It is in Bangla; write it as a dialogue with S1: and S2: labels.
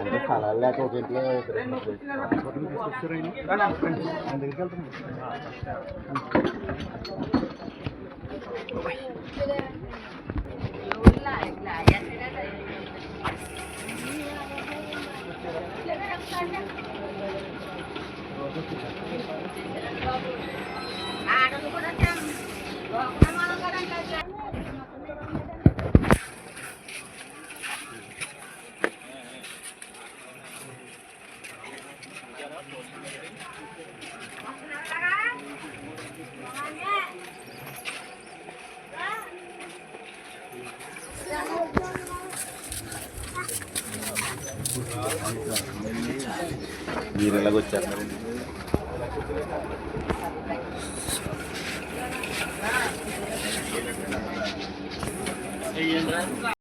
S1: అంటే స్థలాలు లేక ఒక ఇంట్లో మీరు ఎలాగొచ్చారు